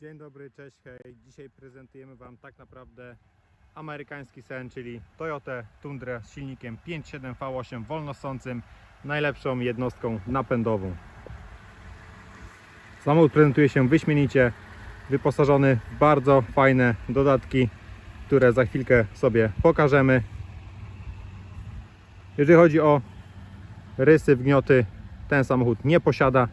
Dzień dobry, cześć, hej. Dzisiaj prezentujemy Wam tak naprawdę amerykański sen, czyli Toyota Tundra z silnikiem 5.7 V8 wolnosącym, najlepszą jednostką napędową. Samochód prezentuje się wyśmienicie, wyposażony w bardzo fajne dodatki, które za chwilkę sobie pokażemy. Jeżeli chodzi o rysy, wgnioty, ten samochód nie posiada.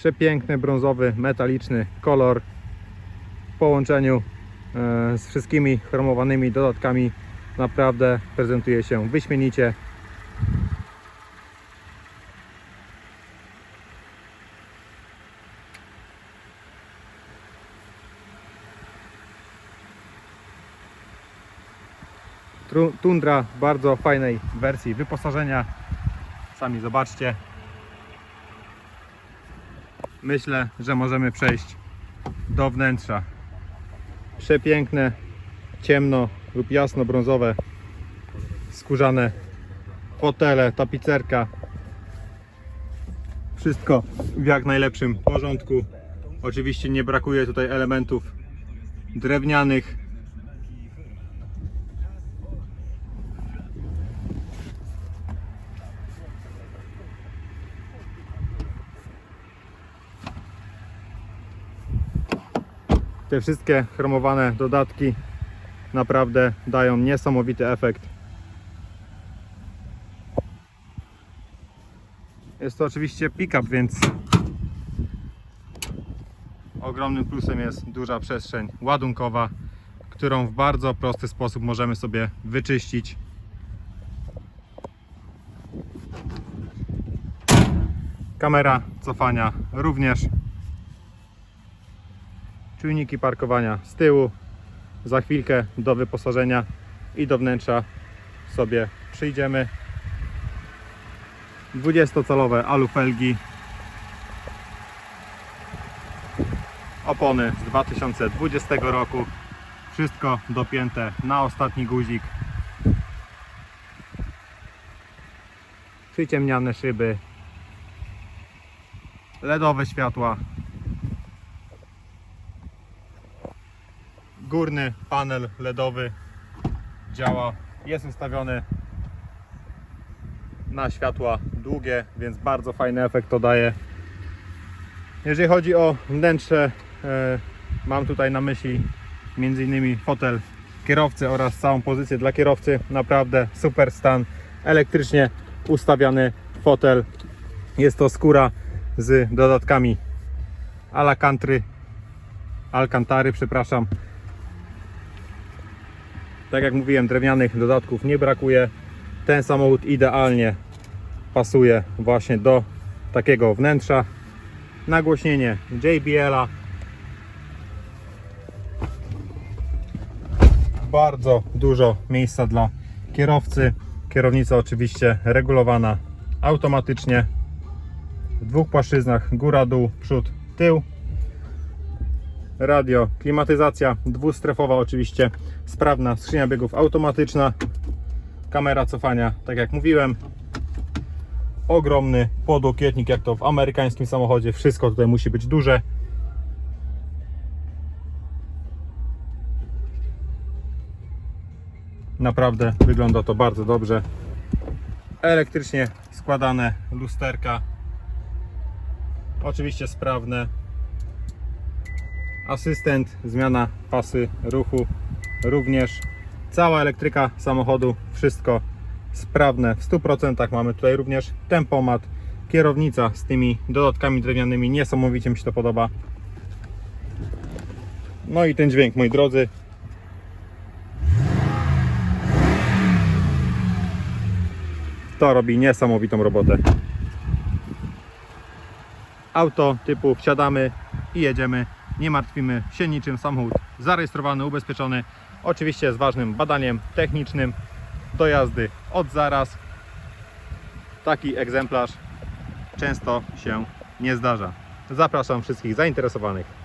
Przepiękny, brązowy, metaliczny kolor w połączeniu e, z wszystkimi chromowanymi dodatkami naprawdę prezentuje się wyśmienicie. Tundra w bardzo fajnej wersji wyposażenia. Sami zobaczcie. Myślę, że możemy przejść do wnętrza. Przepiękne, ciemno lub jasno-brązowe skórzane fotele, tapicerka. Wszystko w jak najlepszym porządku. Oczywiście nie brakuje tutaj elementów drewnianych. Te wszystkie chromowane dodatki naprawdę dają niesamowity efekt. Jest to oczywiście pick-up, więc ogromnym plusem jest duża przestrzeń ładunkowa, którą w bardzo prosty sposób możemy sobie wyczyścić. Kamera cofania również czujniki parkowania z tyłu. Za chwilkę do wyposażenia i do wnętrza sobie przyjdziemy. 20-calowe alufelgi. Opony z 2020 roku. Wszystko dopięte na ostatni guzik. Przyciemniane szyby. LEDowe światła górny panel LEDowy działa, jest ustawiony na światła długie, więc bardzo fajny efekt to daje. Jeżeli chodzi o wnętrze, e, mam tutaj na myśli m.in. fotel kierowcy oraz całą pozycję dla kierowcy. Naprawdę super stan, elektrycznie ustawiany fotel. Jest to skóra z dodatkami Alcantry, Alcantary, przepraszam. Tak jak mówiłem, drewnianych dodatków nie brakuje. Ten samochód idealnie pasuje właśnie do takiego wnętrza. Nagłośnienie JBL-a. Bardzo dużo miejsca dla kierowcy. Kierownica oczywiście regulowana automatycznie. W dwóch płaszczyznach góra, dół, przód, tył radio, klimatyzacja dwustrefowa oczywiście, sprawna skrzynia biegów automatyczna, kamera cofania, tak jak mówiłem, ogromny podłokietnik jak to w amerykańskim samochodzie, wszystko tutaj musi być duże. Naprawdę wygląda to bardzo dobrze. Elektrycznie składane lusterka, oczywiście sprawne, asystent, zmiana pasy ruchu również. Cała elektryka samochodu, wszystko sprawne w 100%. Mamy tutaj również tempomat, kierownica z tymi dodatkami drewnianymi. Niesamowicie mi się to podoba. No i ten dźwięk, moi drodzy. To robi niesamowitą robotę. Auto typu wsiadamy i jedziemy nie martwimy się niczym. Samochód zarejestrowany, ubezpieczony. Oczywiście z ważnym badaniem technicznym do jazdy od zaraz. Taki egzemplarz często się nie zdarza. Zapraszam wszystkich zainteresowanych